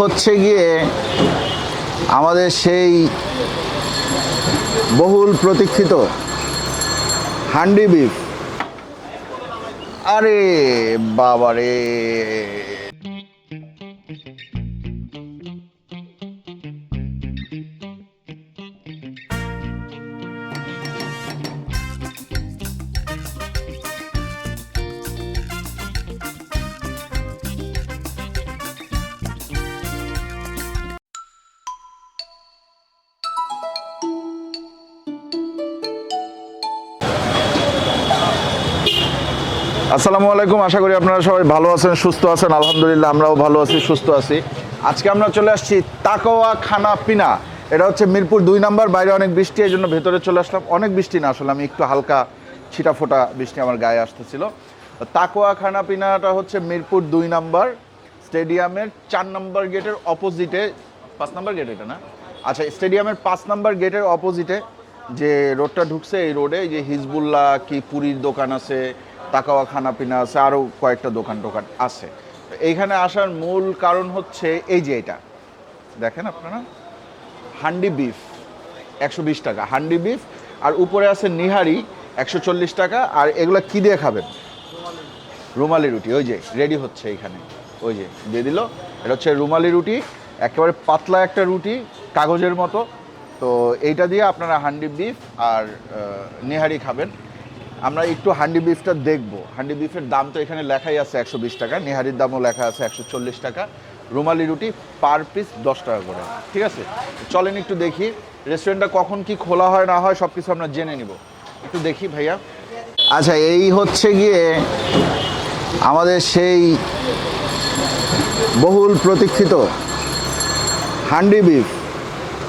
হচ্ছে গিয়ে আমাদের সেই বহুল প্রতীক্ষিত হান্ডি বিফ। আরে বাবা আসসালামু আলাইকুম, আশা করি আপনারা সবাই ভালো আছেন, সুস্থ আছেন। আলহামদুলিল্লাহ, আমরাও ভালো আছি, সুস্থ আছি। আজকে আমরা চলে আসছি তাকোয়া খানা পিনা। এটা হচ্ছে মিরপুর দুই নাম্বার, বাইরে অনেক বৃষ্টি, এই জন্য ভেতরে চলে আসলাম। অনেক বৃষ্টি না, আসলে আমি একটু হালকা ছিটা ফোটা বৃষ্টি আমার গায়ে আসতেছিল। তাকোয়া খানা পিনাটা হচ্ছে মিরপুর দুই নাম্বার স্টেডিয়ামের চার নম্বর গেটের অপোজিটে। পাঁচ নম্বর গেট এটা না? আচ্ছা স্টেডিয়ামের পাঁচ নম্বর গেটের অপোজিটে যে রোডটা ঢুকছে, এই রোডে যে হিজবুল্লাহ কি পুরীর দোকান আছে তাকাওয়া খানা পিনা আছে আরও কয়েকটা দোকান টোকান আছে। এইখানে আসার মূল কারণ হচ্ছে এই যে এটা। দেখেন আপনারা? হান্ডি বিফ, একশো বিশ টাকা। হান্ডি বিফ, আর উপরে আছে নিহারি, একশো চল্লিশ টাকা। আর এগুলো কী দিয়ে খাবেন? রুমালি রুটি, ওই যে, রেডি হচ্ছে এইখানে। ওই যে, দিয়ে দিল। এটা হচ্ছে রুমালি রুটি, একেবারে পাতলা একটা রুটি, কাগজের মতো। তো এইটা দিয়ে আপনারা হান্ডি বিফ আর নেহারি খাবেন। আমরা একটু হান্ডি বিফটা দেখব। হান্ডি বিফের দাম তো এখানে লেখাই আছে একশো বিশ টাকা, নেহারির দামও লেখা আছে একশো চল্লিশ টাকা, রুমালি রুটি পার পিস দশ টাকা করে। ঠিক আছে? চলেন একটু দেখি, রেস্টুরেন্টটা কখন কি খোলা হয়, না হয় সব কিছু আমরা জেনে নিব। একটু দেখি ভাইয়া। আচ্ছা এই হচ্ছে গিয়ে আমাদের সেই বহুল প্রতীক্ষিত হান্ডি বিফ।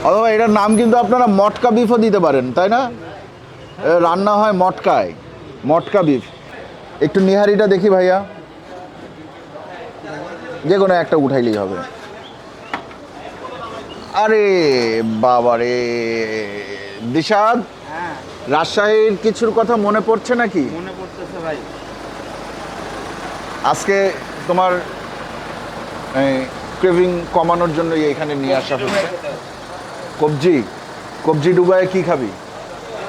অথবা এটার নাম কিন্তু আপনারা মটকা বিফও দিতে পারেন, তাই না? রান্না হয় মটকায় মটকা বিফ একটু নিহারিটা দেখি ভাইয়া। যে কোনো একটা উঠাইলেই হবে। আরে বাবা রে দিশাদ রাজশাহীর কিছুর কথা মনে পড়ছে নাকি? মনে পড়তেছে ভাই। আজকে তোমার ক্রেভিং কমানোর জন্য এখানে নিয়ে আসা হচ্ছে। কবজি কবজি ডুবায় কি খাবি?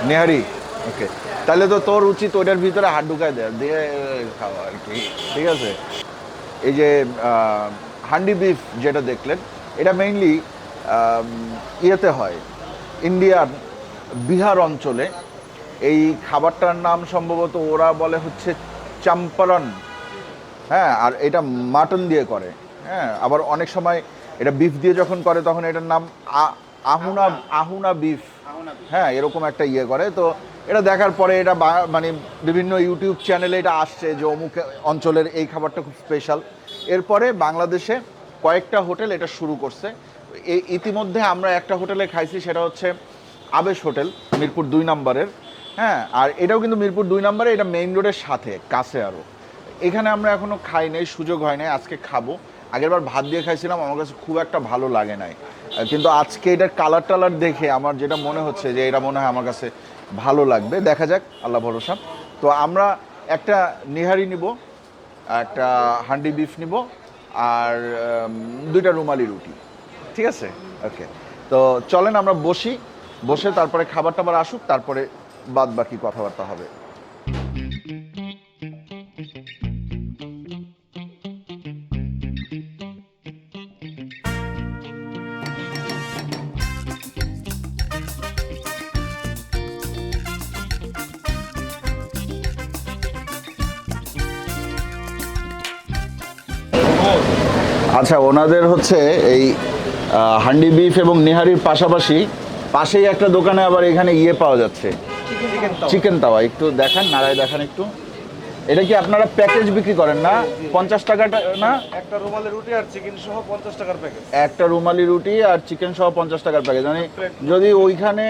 নেহারি। ওকে তাহলে তো তোর উচিত ওইটার ভিতরে হাত ঢুকায় দেয় দিয়ে খাওয়া আর কি ঠিক আছে? এই যে হান্ডি বিফ যেটা দেখলেন এটা মেইনলি ইয়েতে হয় ইন্ডিয়ার বিহার অঞ্চলে। এই খাবারটার নাম সম্ভবত ওরা বলে হচ্ছে চাম্পারন হ্যাঁ আর এটা মাটন দিয়ে করে। হ্যাঁ আবার অনেক সময় এটা বিফ দিয়ে যখন করে তখন এটার নাম আহুনা আহুনা বিফ। হ্যাঁ এরকম একটা ইয়ে করে। তো এটা দেখার পরে এটা মানে বিভিন্ন ইউটিউব চ্যানেলে এটা আসছে যে অমুক অঞ্চলের এই খাবারটা খুব স্পেশাল এরপরে বাংলাদেশে কয়েকটা হোটেল এটা শুরু করছে। ইতিমধ্যে আমরা একটা হোটেলে খাইছি, সেটা হচ্ছে আবেশ হোটেল, মিরপুর দুই নম্বরের। হ্যাঁ আর এটাও কিন্তু মিরপুর দুই নম্বরে, এটা মেইন রোডের সাথে, কাছে আরও এখানে আমরা এখনও খাই নাই, সুযোগ হয় নাই, আজকে খাব। আগেরবার ভাত দিয়ে খাইছিলাম, আমার কাছে খুব একটা ভালো লাগে নাই। কিন্তু আজকে এটার কালার টালার দেখে আমার যেটা মনে হচ্ছে যে এটা মনে হয় আমার কাছে ভালো লাগবে। দেখা যাক, আল্লাহ ভরসা। তো আমরা একটা নিহারি নিব, একটা হান্ডি বিফ নিব, আর দুইটা রুমালি রুটি। ঠিক আছে? ওকে। তো চলেন আমরা বসি। বসে তারপরে খাবার টাবার আসুক, তারপরে বাদ বাকি কথাবার্তা হবে। আচ্ছা ওনাদের হচ্ছে এই হান্ডি বিফ এবং নিহারির পাশাপাশি পাশেই একটা দোকানে আবার এখানে ইয়ে পাওয়া যাচ্ছে। চিকেন তাওয়া। একটু দেখান নাড়ায় দেখান একটু। এটা কি আপনারা প্যাকেজ বিক্রি করেন না? পঞ্চাশ টাকাটা না? একটা রুমালি রুটি আর চিকেন সহ পঞ্চাশ টাকার প্যাকেট একটা রুমালি রুটি আর চিকেন সহ পঞ্চাশ টাকার প্যাকেজ মানে যদি ওইখানে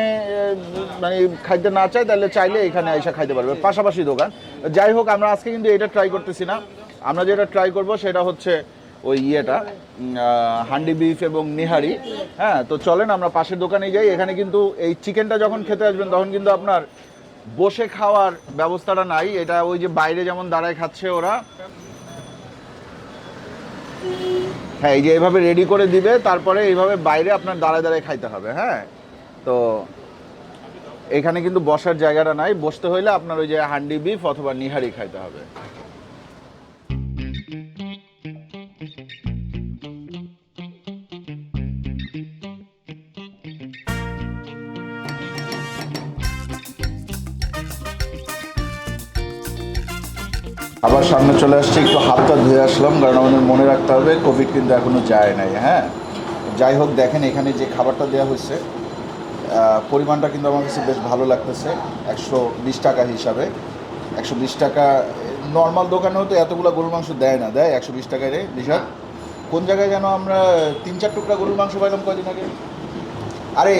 মানে খাইতে না চায় তাহলে চাইলে এখানে এসে খাইতে পারবে। পাশাপাশি দোকান। যাই হোক আমরা আজকে কিন্তু এটা ট্রাই করতেছি না। আমরা যেটা ট্রাই করব সেটা হচ্ছে ওই ইয়েটা হান্ডি বিফ এবং নিহারি। হ্যাঁ তো চলেন, আমরা পাশের দোকানে যাই। এখানে কিন্তু এই চিকেনটা যখন খেতে আসবেন, তখন কিন্তু আপনার বসে খাওয়ার ব্যবস্থাটা নাই। এটা ওই যে বাইরে যেমন দাঁড়ায় খাচ্ছে ওরা। হ্যাঁ এই যে এইভাবে রেডি করে দিবে, তারপরে এইভাবে বাইরে আপনার দাঁড়ায় দাঁড়ায় খাইতে হবে হ্যাঁ? তো এখানে কিন্তু বসার জায়গাটা নাই। বসতে হইলে আপনার ওই যে হান্ডি বিফ অথবা নিহারি খাইতে হবে। আবার সামনে চলে আসছে, একটু হাতটা ধুয়ে আসলাম, কারণ আমাদের মনে রাখতে হবে কোভিড কিন্তু এখনও যায় নাই হ্যাঁ? যাই হোক, দেখেন এখানে যে খাবারটা দেওয়া হয়েছে পরিমাণটা কিন্তু আমার কাছে বেশ ভালো লাগতেছে, একশো বিশ টাকা হিসাবে। একশো বিশ টাকা নর্মাল দোকানেও তো এতগুলো গরুর মাংস দেয় না, দেয় একশো বিশ টাকায় রে বিশাল কোন জায়গায় যেন আমরা তিন চার টুকরা গরুর মাংস পাইলাম কয়দিন আগে? আরে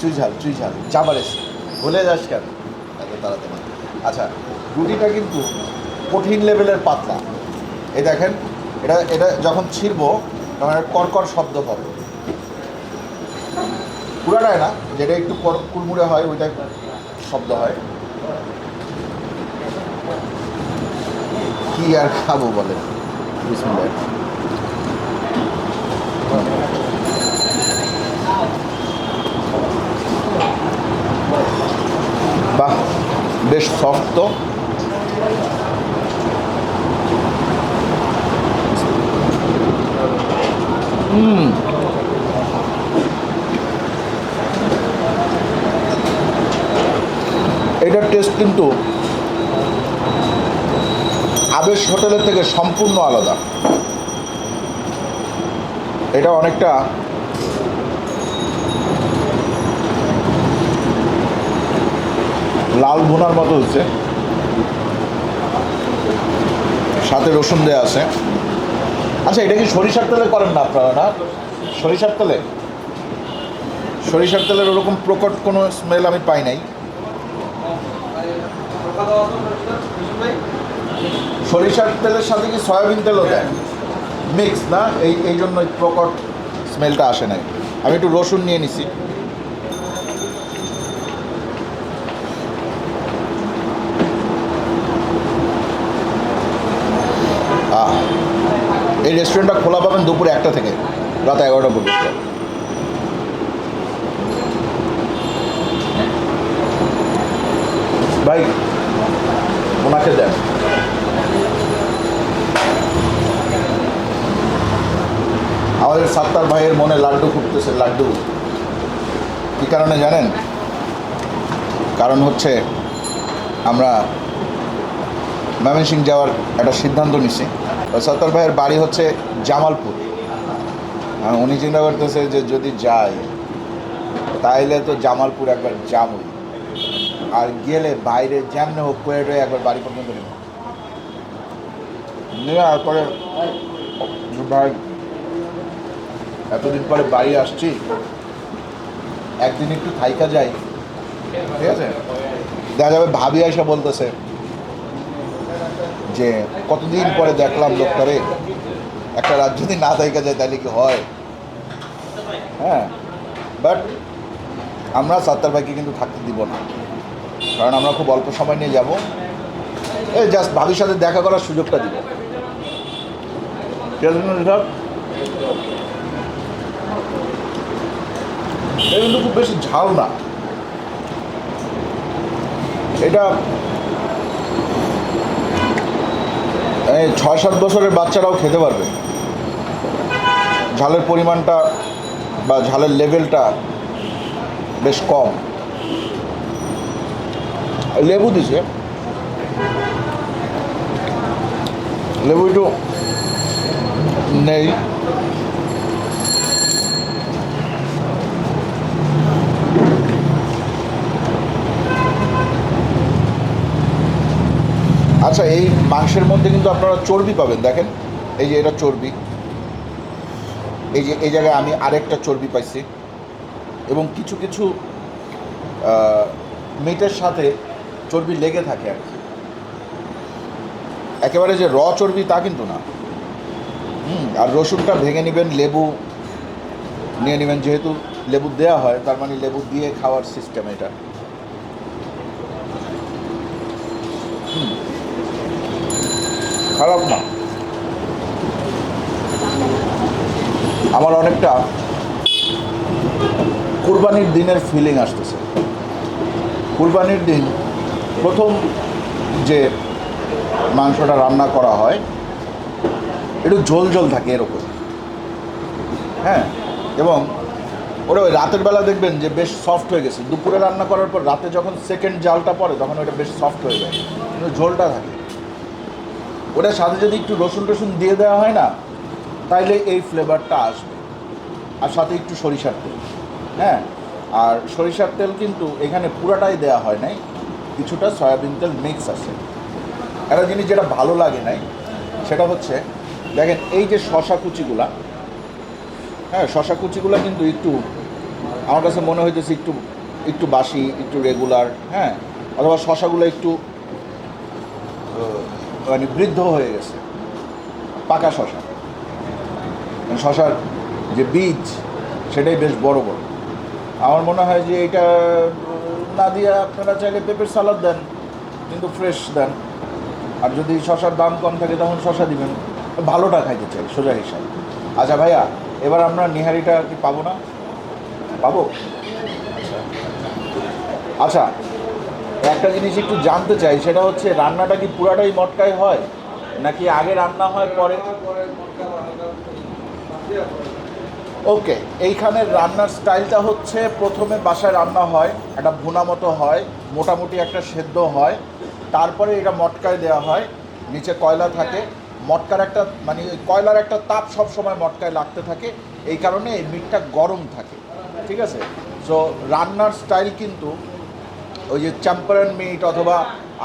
চুই ঝাল চুই ঝাল চাবার এসে ভুলে যাস কেন? এত তাড়াতাড়ি আচ্ছা রুটিটা কিন্তু কঠিন লেভেলের পাতলা। এই দেখেন, এটা এটা যখন ছিড়বো, তখন একটা কর্কর শব্দ হবে। পুরাটাই না, যেটা একটু কুড়মুড়ে হয়, ওইটা শব্দ হয়। কি আর খাব বলে বাহ, বেশ সফট তো হুম। এটার টেস্ট কিন্তু আবেশ হোটেলের থেকে সম্পূর্ণ আলাদা। এটা অনেকটা লাল ভুনার মতো হচ্ছে। সাথে রসুন দেওয়া আছে। আচ্ছা এটা কি সরিষার তেলে করেন না আপনারা, না? সরিষার তেলে? সরিষার তেলের ওরকম প্রকট কোনো স্মেল আমি পাই নাই। সরিষার তেলের সাথে কি সয়াবিন তেলও দেয়? মিক্স না? এই এই জন্য প্রকট স্মেলটা আসে নাই। আমি একটু রসুন নিয়ে নিছি। এই রেস্টুরেন্টটা খোলা পাবেন দুপুরে একটা থেকে, রাত এগারোটা পর্যন্ত। ভাই, ওনাকে দেন। আমাদের সাত্তার ভাইয়ের মনে লাড্ডু ফুটতেছে, লাড্ডু। কী কারণে জানেন? কারণ হচ্ছে আমরা ময়মনসিং যাওয়ার একটা সিদ্ধান্ত নিছি। সত্তর ভাইয়ের বাড়ি হচ্ছে জামালপুর। উনি চিন্তা করতেছে যে যদি যাই, তাইলে তো জামালপুর একবার যাবই। আর গেলে বাইরে যেমনি হোক টয়ে একবার বাড়ি পর্যন্ত নেব। নিয়ে তারপরে ভাই, এতদিন পরে বাড়ি আসছি, একদিন একটু থাইকা যাই। ঠিক আছে? দেখা যাবে ভাবি এসে বলতেছে যে কতদিন পরে দেখলাম লোকটারে একটা রাত যদি না থাইকা যায় তাহলে কি হয়? হ্যাঁ বাট আমরা সাত্তার ভাইকে কিন্তু থাকতে দিব না, কারণ আমরা খুব অল্প সময় নিয়ে যাব। এই জাস্ট ভাবির সাথে দেখা করার সুযোগটা দিব। খুব বেশি ঝাল না। এটা এই ছয়, সাত বছরের বাচ্চারাও খেতে পারবে। ঝালের পরিমাণটা বা ঝালের লেভেলটা বেশ কম। লেবু দিছে। লেবু একটু নেই আচ্ছা এই মাংসের মধ্যে কিন্তু আপনারা চর্বি পাবেন, দেখেন। এই যে এটা চর্বি। এই যে, এই জায়গায় আমি আরেকটা চর্বি পাইছি। এবং কিছু কিছু মিটের সাথে চর্বি লেগে থাকে আর কি। একেবারে যে র চর্বি তা কিন্তু না। হুম, আর রসুনটা ভেঙে নেবেন, লেবু নিয়ে নেবেন, যেহেতু লেবু দেওয়া হয়, তার মানে লেবু দিয়ে খাওয়ার সিস্টেম এটা। খারাপ না। আমার অনেকটা কুরবানির দিনের ফিলিং আসতেছে। কুরবানির দিন প্রথম যে মাংসটা রান্না করা হয়, একটু ঝোল ঝোল থাকে এরকম হ্যাঁ এবং ওটা ওই রাতের বেলা দেখবেন যে বেশ সফট হয়ে গেছে। দুপুরে রান্না করার পর রাতে যখন সেকেন্ড জালটা পড়ে, তখন ওটা বেশ সফট হয়ে যায়। কিন্তু ঝোলটা থাকে। ওটার সাথে যদি একটু রসুন টসুন দিয়ে দেওয়া হয় না, তাইলে এই ফ্লেভারটা আসবে। আর সাথে একটু সরিষার তেল হ্যাঁ? আর সরিষার তেল কিন্তু এখানে পুরাটাই দেওয়া হয় নাই, কিছুটা সয়াবিন তেল মিক্স আছে। একটা জিনিস যেটা ভালো লাগে নাই, সেটা হচ্ছে, দেখেন এই যে শশা কুচিগুলা হ্যাঁ শশা কুচিগুলো কিন্তু একটু, আমার কাছে মনে হইতেছে একটু একটু বাসি, একটু রেগুলার হ্যাঁ? অথবা শশাগুলো একটু মানে বৃদ্ধ হয়ে গেছে। পাকা শশা। মানে শশার যে বীজ, সেটাই বেশ বড় বড়। আমার মনে হয় যে এটা, না দিয়ে আপনারা চাইলে পেঁপের সালাদ দেন, কিন্তু ফ্রেশ দেন। আর যদি শশার দাম কম থাকে, তখন শশা দিবেন। ভালোটা খাইতে চাই, সোজা হিসাব। আচ্ছা ভাইয়া, এবার আমরা নিহারিটা কি পাবো না? পাবো? আচ্ছা। একটা জিনিস একটু জানতে চাই, সেটা হচ্ছে রান্নাটা কি পুরাটাই মটকায় হয়, নাকি আগে রান্না হয়, পরে? ওকে এইখানের রান্নার স্টাইলটা হচ্ছে প্রথমে বাসায় রান্না হয়, একটা ভুনা মতো হয়, মোটামুটি একটা সেদ্ধ হয়, তারপরে এটা মটকায় দেওয়া হয়, নিচে কয়লা থাকে, মটকার একটা মানে ওই কয়লার একটা তাপ সব সময় মটকায় লাগতে থাকে, এই কারণে এই মিটটা গরম থাকে, ঠিক আছে? সো রান্নার স্টাইল কিন্তু ওই যে চ্যাম্পারান মিট অথবা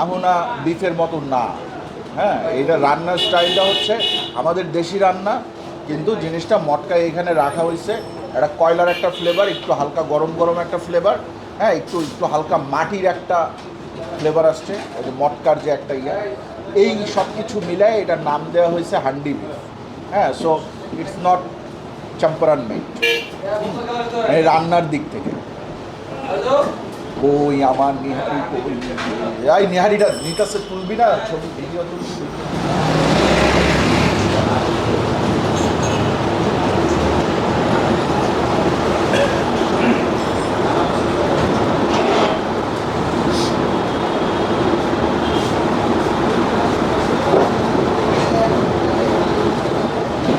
আহুনা বিফের মতো না। হ্যাঁ এটা রান্নার স্টাইলটা হচ্ছে আমাদের দেশি রান্না, কিন্তু জিনিসটা মটকায় এখানে রাখা হয়েছে। একটা কয়লার একটা ফ্লেভার একটু হালকা গরম গরম একটা ফ্লেভার হ্যাঁ একটু একটু হালকা মাটির একটা ফ্লেভার আসছে ওই যে মটকার যে একটা ইয়ে। এই সব কিছু মিলায় এটার নাম দেওয়া হয়েছে হান্ডি বিফ। হ্যাঁ so it's not Champaran meat. রান্নার দিক থেকে। কই আমার নিহারি কই এই নিহারিটা নিকাশে তুলবি না, ছবি, ভিডিও তুলবি।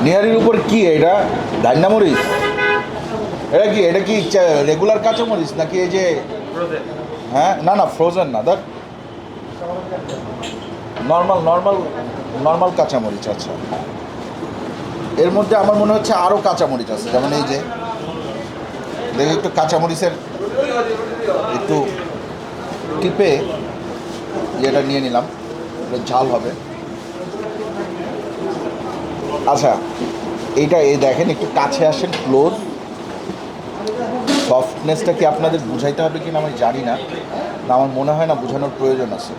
নিহারির উপর কি, এটা ডান্না মরিচ এটা কি এটা কি রেগুলার কাঁচা মরিচ নাকি এই যে হ্যাঁ না না ফ্রোজেন না, দেখ। নর্মাল নর্মাল নর্মাল কাঁচামরিচ আচ্ছা। এর মধ্যে আমার মনে হচ্ছে আরও কাঁচামরিচ আছে, যেমন এই যে, দেখি একটু কাঁচামরিচের একটু টিপে যেটা নিয়ে নিলাম, এটা ঝাল হবে। আচ্ছা এইটা, এই দেখেন, একটু কাছে আসেন ক্লোজ সফটনেসটা কি আপনাদের বুঝাইতে হবে কিনা আমি জানি না না আমার মনে হয় না বোঝানোর প্রয়োজন আছে।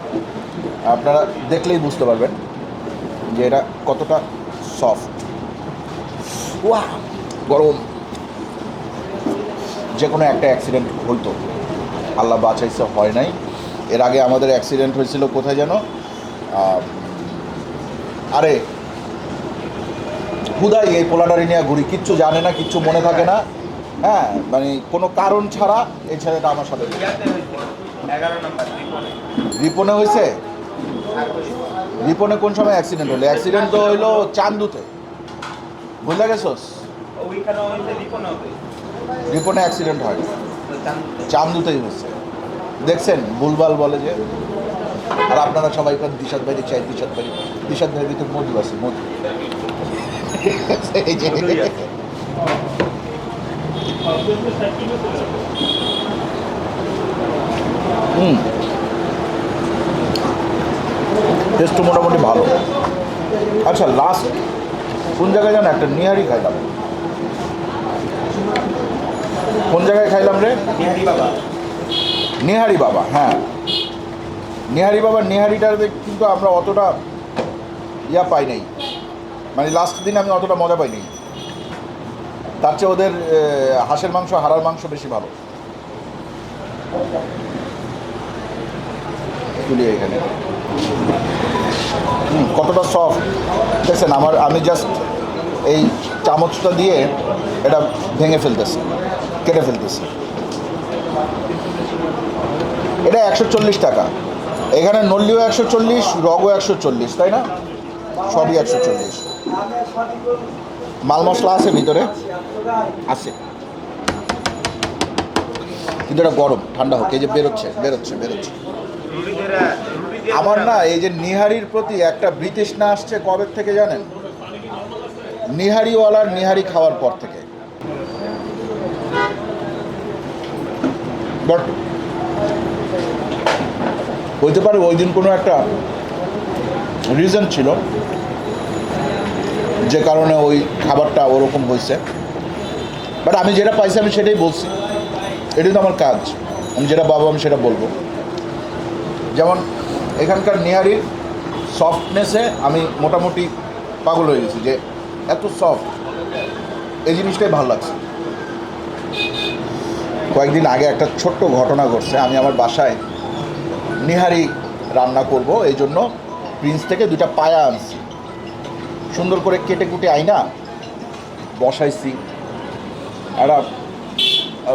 আপনারা দেখলেই বুঝতে পারবেন যে এটা কতটা সফট ওয়া গরম। যে কোনো একটা অ্যাক্সিডেন্ট হইতো। আল্লাহ বাঁচাইছে, হয় নাই। এর আগে আমাদের অ্যাক্সিডেন্ট হয়েছিল কোথায় যেন আরে, হুদাই, এই পোলাডারি নিয়ে ঘুরি। কিচ্ছু জানে না, কিচ্ছু মনে থাকে না। হ্যাঁ মানে কোনো কারণ ছাড়া এই ছেলেটা আমার সাথে রিপনে। হয়েছে? রিপনে কোন সময় অ্যাক্সিডেন্ট হলো? অ্যাক্সিডেন্ট তো হইল চান্দুতে। বুঝলে গেছোস? রিপন অ্যাক্সিডেন্ট হয়। চান্দুতেই হয়েছে। দেখছেন বুলবাল বলে যে। আর আপনারা সবাই কোন দিশাদ ভাই চাই দিশাদ ভাই দিশাদ ভাইয়ের ভিতর মধু আছে মধু। এই যে। হুম। টেস্ট মোটামুটি ভালো। আচ্ছা লাস্ট কোন জায়গায় জানো একটা নিহারি খাইলাম? কোন জায়গায় খাইলাম রে? বিহারি বাবা। নিহারি বাবা হ্যাঁ। নিহারি বাবা নিহারিটাতে কিন্তু আমরা অতটা ইয়া পাই নাই। মানে লাস্ট দিন আমি অতটা মজা পাই নাই। তার চেয়ে ওদের হাঁসের মাংস, হাড়ার মাংস বেশি ভালো। এখানে। কতটা সফট দেখছেন, আমার, আমি জাস্ট এই চামচটা দিয়ে এটা ভেঙে ফেলতেছি, কেটে ফেলতেছি। এটা একশো চল্লিশ টাকা। এখানে নল্লিও একশো চল্লিশ, রগও একশো চল্লিশ, তাই না? সবই একশো চল্লিশ। মাল মশলা আছে ভিতরে? আছে। কিন্তু এটা গরম, ঠান্ডা হোক, এই যে বেরোচ্ছে বেরোচ্ছে বেরোচ্ছে। আমার না, এই যে নিহারির প্রতি একটা বিতৃষ্ণা আসছে কবে থেকে জানেন? নিহারিওয়ালার নিহারি খাওয়ার পর থেকে। বাট হইতে পারে ওই দিন কোনো একটা রিজন ছিল। যে কারণে ওই খাবারটা ওরকম হয়েছে। বাট আমি যেটা পাইছি আমি সেটাই বলছি। এটাই তো আমার কাজ। আমি যেটা বাবা আমি সেটা বলব। যেমন এখানকার নিহারির সফটনেসে আমি মোটামুটি পাগল হয়ে গেছি যে এত সফট এই জিনিসটাই ভালো লাগছে। কয়েকদিন আগে একটা ছোট্ট ঘটনা ঘটছে। আমি আমার বাসায় নিহারি রান্না করব। এই জন্য প্রিন্স থেকে দুটা পায়া আনছি। সুন্দর করে কেটে কুটে আইনা বসাইছি। একটা,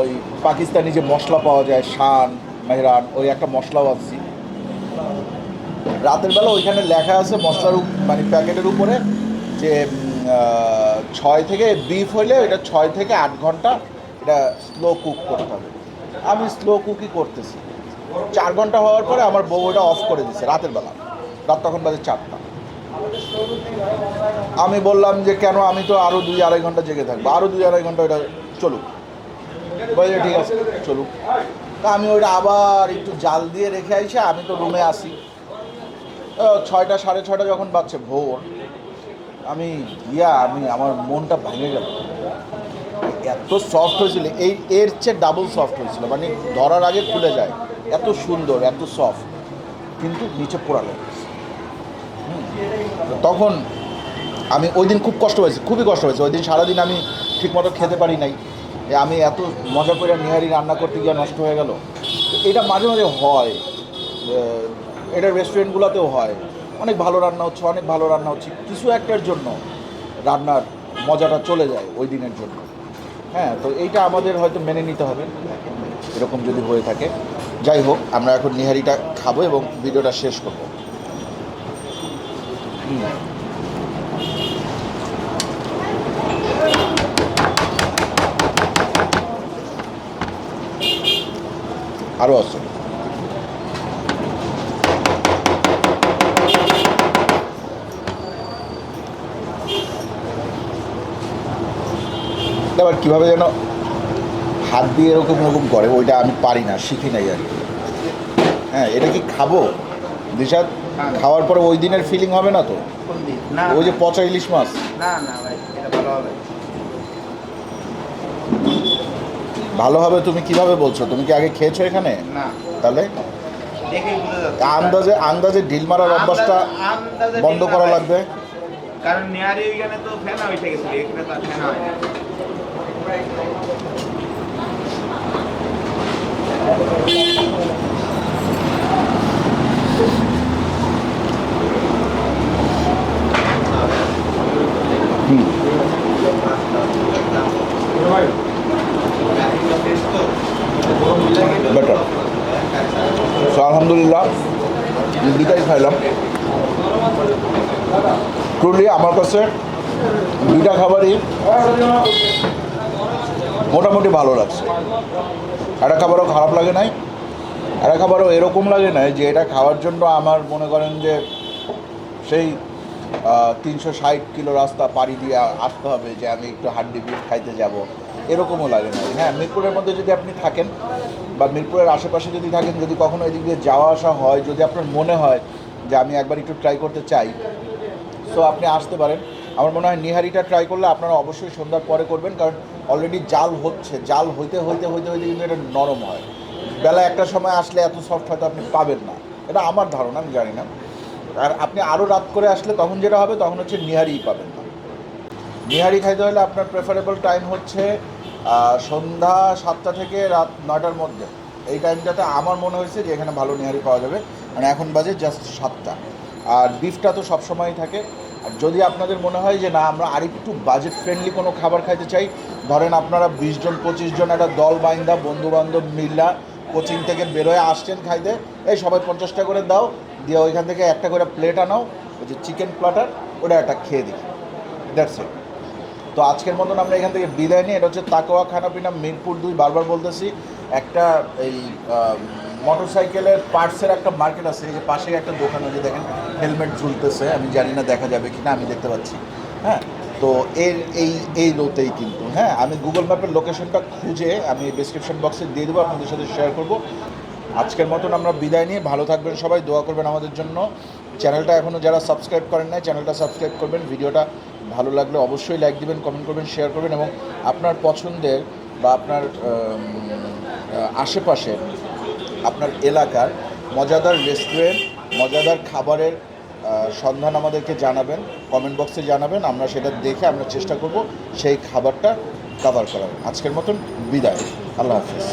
ওই পাকিস্তানি যে মশলা পাওয়া যায়, শান, মেহরান, ওই একটা মশলাও আনছি। রাতের বেলা ওইখানে লেখা আছে মশলার মানে প্যাকেটের উপরে যে ছয় থেকে বিফ হইলে এটা ছয় থেকে আট ঘণ্টা এটা স্লো কুক করতে হবে। আমি স্লো কুকই করতেছি। চার ঘণ্টা হওয়ার পরে আমার বউ ওটা অফ করে দিছে রাতের বেলা। রাত তখন বাজে চারটা। আমি বললাম যে কেন আমি তো আরও দুই আড়াই ঘণ্টা জেগে থাকব। আরও দুই আড়াই ঘণ্টা এটা চলুক। বলে ঠিক আছে, চলুক। তা আমি ওইটা আবার একটু জাল দিয়ে রেখে আইসে, আমি তো রুমে আসি ছয়টা, সাড়ে ছয়টা যখন বাজছে ভোর, আমি, ইয়া, আমি, আমার মনটা ভেঙে গেল। এত সফট হয়েছিল, এই, এর চেয়ে ডাবল সফট হয়েছিল মানে ধরার আগে খুলে যায়। এত সুন্দর, এত সফট কিন্তু নিচে পোড়ালো। তখন আমি ওই দিন খুব কষ্ট হয়েছে, খুবই কষ্ট হয়েছে। ওই দিন সারাদিন আমি ঠিকমতো খেতে পারি নাই। আমি এত মজা করে নিহারি রান্না করতে গিয়ে নষ্ট হয়ে গেল। এটা মাঝে মাঝে হয়। এটা রেস্টুরেন্টগুলোতেও হয়। অনেক ভালো রান্না হচ্ছে, অনেক ভালো রান্না হচ্ছে। কিছু একটার জন্য রান্নার মজাটা চলে যায় ওই দিনের জন্য। হ্যাঁ তো এইটা আমাদের হয়তো মেনে নিতে হবে। এরকম যদি হয়ে থাকে। যাই হোক, আমরা এখন নিহারিটা খাব এবং ভিডিওটা শেষ করব। আরও আছে। এবার কীভাবে যেন হাত দিয়ে এরকম এরকম করে, ওইটা আমি পারি না, শিখি নাই আর কি। হ্যাঁ এটা কি খাব? দিশাদ খাওয়ার পরে ওই দিনের ফিলিং হবে না তো? ওই যে পচা ইলিশ মাছ? না না ভাই এটা ভালো হবে। ভালো হবে তুমি কীভাবে বলছো? তুমি কি আগে খেয়েছো এখানে? না। তাহলে? আন্দাজে আন্দাজে ঢিল মারার অভ্যাসটা বন্ধ করা লাগবে? কারণ নেয়ারি ওইখানে তো ফেনা উঠে গেছিল এখানে তো ফেনা হয় না বেটার সো আলহামদুলিল্লাহ দুইটাই খাইলাম ট্রুলি আমার কাছে দুইটা খাবারই মোটামুটি ভালো লাগছে। একটা খাবারও খারাপ লাগে নাই, একটা খাবারও এরকম লাগে নাই যে এটা খাওয়ার জন্য আমার মনে করেন যে সেই তিনশো ষাট কিলো রাস্তা পাড়ি দিয়ে আসতে হবে যে আমি একটু হাড্ডি বিট খাইতে যাব। এরকমও লাগে না হ্যাঁ মিরপুরের মধ্যে যদি আপনি থাকেন বা মিরপুরের আশেপাশে যদি থাকেন, যদি কখনো এদিক দিয়ে যাওয়া আসা হয়, যদি আপনার মনে হয় যে আমি একবার একটু ট্রাই করতে চাই সো আপনি আসতে পারেন। আমার মনে হয় নিহারিটা ট্রাই করলে আপনারা অবশ্যই সন্ধ্যার পরে করবেন, কারণ অলরেডি জাল হচ্ছে। জাল হইতে হইতে হইতে হইতে কিন্তু এটা নরম হয়। বেলা একটা সময় আসলে এত সফট হয়তো আপনি পাবেন না। এটা আমার ধারণা, আমি জানি না। আর আপনি আরও রাত করে আসলে তখন যেটা হবে, তখন হচ্ছে নিহারিই পাবেন না। নিহারি খাইতে হলে আপনার প্রেফারেবল টাইম হচ্ছে সন্ধ্যা সাতটা থেকে রাত নয়টার মধ্যে। এই টাইমটাতে আমার মনে হয়েছে যে এখানে ভালো নিহারি পাওয়া যাবে। মানে এখন বাজে জাস্ট সাতটা। আর বিফটা তো সবসময়ই থাকে। আর যদি আপনাদের মনে হয় যে না, আমরা আরেকটু বাজেট ফ্রেন্ডলি কোনো খাবার খাইতে চাই, ধরেন আপনারা বিশ জন, পঁচিশ জন একটা দল বাইন্দা বন্ধু বান্ধব মিল্লা কোচিং থেকে বেরোয়, আসছেন খাইতে, এই সবাই পঞ্চাশটা করে দাও, দিয়ে ওইখান থেকে একটা করে প্লেট আনাও, ওই যে চিকেন প্লাটার ওটা একটা খেয়ে দিই দ্যাটস ইট তো আজকের মতন আমরা এখান থেকে বিদায় নিই। এটা হচ্ছে তাকোয়া খানাপিনা, মিরপুর দুই, বারবার বলতেছি, একটা এই মোটর সাইকেলের পার্টসের একটা মার্কেট আছে যে পাশে একটা দোকান আছে দেখেন হেলমেট ঝুলতেছে আমি জানি না দেখা যাবে কি না আমি দেখতে পাচ্ছি। হ্যাঁ তো এর এই এই রোতেই কিন্তু হ্যাঁ আমি গুগল ম্যাপের লোকেশনটা খুঁজে আমি ডিসক্রিপশন বক্সে দিয়ে দেবো আপনাদের সাথে শেয়ার করব। আজকের মতন আমরা বিদায় নিয়ে ভালো থাকবেন সবাই দোয়া করবেন আমাদের জন্য। চ্যানেলটা এখনও যারা সাবস্ক্রাইব করেন নাই চ্যানেলটা সাবস্ক্রাইব করবেন ভিডিওটা ভালো লাগলে অবশ্যই লাইক দিবেন কমেন্ট করবেন শেয়ার করবেন এবং আপনার পছন্দের বা আপনার উম, আহ, আশেপাশে আপনার এলাকার মজাদার রেস্টুরেন্ট, মজাদার খাবারের সন্ধান আমাদেরকে জানাবেন কমেন্ট বক্সে জানাবেন, আমরা সেটা দেখে আমরা চেষ্টা করব সেই খাবারটা কভার করার। আজকের মতন বিদায়। আল্লাহ হাফিজ।